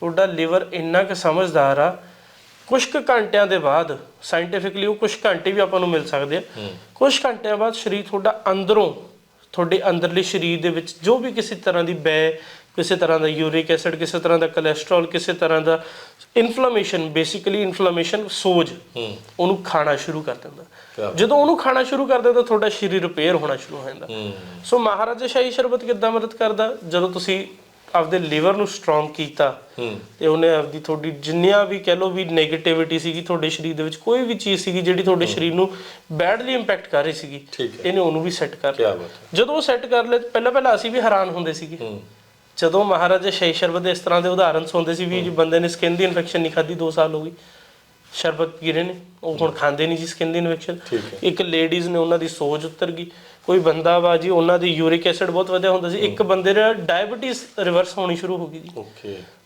ਤੁਹਾਡਾ ਲਿਵਰ ਇੰਨਾ ਕੁ ਸਮਝਦਾਰ ਆ ਕੁਝ ਕੁ ਘੰਟਿਆਂ ਦੇ ਬਾਅਦ ਸਾਇੰਟੀਫਿਕਲੀ ਉਹ ਕੁਝ ਘੰਟੇ ਵੀ ਆਪਾਂ ਨੂੰ ਮਿਲ ਸਕਦੇ ਆ। ਕੁਝ ਘੰਟਿਆਂ ਬਾਅਦ ਸਰੀਰ ਤੁਹਾਡਾ ਅੰਦਰੋਂ ਤੁਹਾਡੇ ਅੰਦਰਲੇ ਸਰੀਰ ਦੇ ਵਿੱਚ ਜੋ ਵੀ ਕਿਸੇ ਤਰ੍ਹਾਂ ਦੀ ਬੈ ਕਿਸੇ ਤਰ੍ਹਾਂ ਦਾ ਯੂਰਿਕ ਐਸਿਡ ਕਿਸੇ ਤਰ੍ਹਾਂ ਦਾ ਕੋਲੇਸਟ੍ਰੋਲ ਕਿਸੇ ਤਰ੍ਹਾਂ ਦਾ ਇਨਫਲੇਮੇਸ਼ਨ ਬੇਸਿਕਲੀ ਇਨਫਲੇਮੇਸ਼ਨ ਸੋਜ ਉਹਨੂੰ ਖਾਣਾ ਸ਼ੁਰੂ ਕਰ ਦਿੰਦਾ। ਜਦੋਂ ਉਹਨੂੰ ਖਾਣਾ ਸ਼ੁਰੂ ਕਰ ਦਿੰਦਾ ਤੁਹਾਡਾ ਸਰੀਰ ਰਿਪੇਅਰ ਹੋਣਾ ਸ਼ੁਰੂ ਹੋ ਜਾਂਦਾ। ਸੋ ਮਹਾਰਾਜਾ ਸ਼ਾਹੀ ਸ਼ਰਬਤ ਕਿੱਦਾਂ ਮਦਦ ਕਰਦਾ? ਜਦੋਂ ਤੁਸੀਂ ਆਪਦੇ ਲਿਵਰ ਨੂੰ ਸਟਰੋਂਗ ਕੀਤਾ ਤੇ ਉਹਨੇ ਆਪਦੀ ਤੁਹਾਡੀ ਜਿੰਨੀਆਂ ਵੀ ਕਹਿ ਲਓ ਵੀ 네ਗੇਟਿਵਿਟੀ ਸੀਗੀ ਤੁਹਾਡੇ ਸਰੀਰ ਦੇ ਵਿੱਚ ਕੋਈ ਵੀ ਚੀਜ਼ ਸੀਗੀ ਜਿਹੜੀ ਤੁਹਾਡੇ ਸਰੀਰ ਨੂੰ ਬੈਡਲੀ ਇੰਪੈਕਟ ਕਰ ਰਹੀ ਸੀਗੀ ਇਹਨੇ ਉਹਨੂੰ ਵੀ ਸੈੱਟ ਕਰ ਲਿਆ। ਜਦੋਂ ਉਹ ਸੈੱਟ ਕਰ ਲਏ ਪਹਿਲਾਂ ਪਹਿਲਾਂ ਅਸੀਂ ਵੀ ਹੈਰਾਨ ਹੁੰਦੇ ਸੀਗੇ। ਜਦੋਂ ਮਹਾਰਾਜਾ ਸ਼ਾਹੀ ਸ਼ਰਬਤ ਦੇ ਇਸ ਤਰ੍ਹਾਂ ਦੇ ਉਦਾਹਰਨ ਸੁਣਦੇ ਸੀ ਵੀ ਜੀ ਬੰਦੇ ਨੇ ਸਕਿਨ ਦੀ ਇਨਫੈਕਸ਼ਨ ਨਹੀਂ ਖਾਦੀ 2 ਸਾਲ ਹੋ ਗਈ। ਸ਼ਰਬਤ ਪੀ ਰਹੇ ਨੇ ਉਹ ਹੁਣ ਖਾਂਦੇ ਨਹੀਂ ਜੀ ਸਕਿਨ ਦੀ ਇਨਫੈਕਸ਼ਨ। ਇੱਕ ਲੇਡੀਜ਼ ਨੇ ਉਹਨਾਂ ਦੀ ਸੋਜ ਉਤਰ ਗਈ। ਕੋਈ ਬੰਦਾ ਵਾ ਜੀ ਉਹਨਾਂ ਦੀ ਯੂਰਿਕ ਐਸਿਡ ਬਹੁਤ ਵਧਿਆ ਹੁੰਦਾ ਸੀ। ਇੱਕ ਬੰਦੇ ਦਾ ਡਾਇਬੀਟੀਜ਼ ਰਿਵਰਸ ਹੋਣੀ ਸ਼ੁਰੂ ਹੋ ਗਈ ਜੀ। ਓਕੇ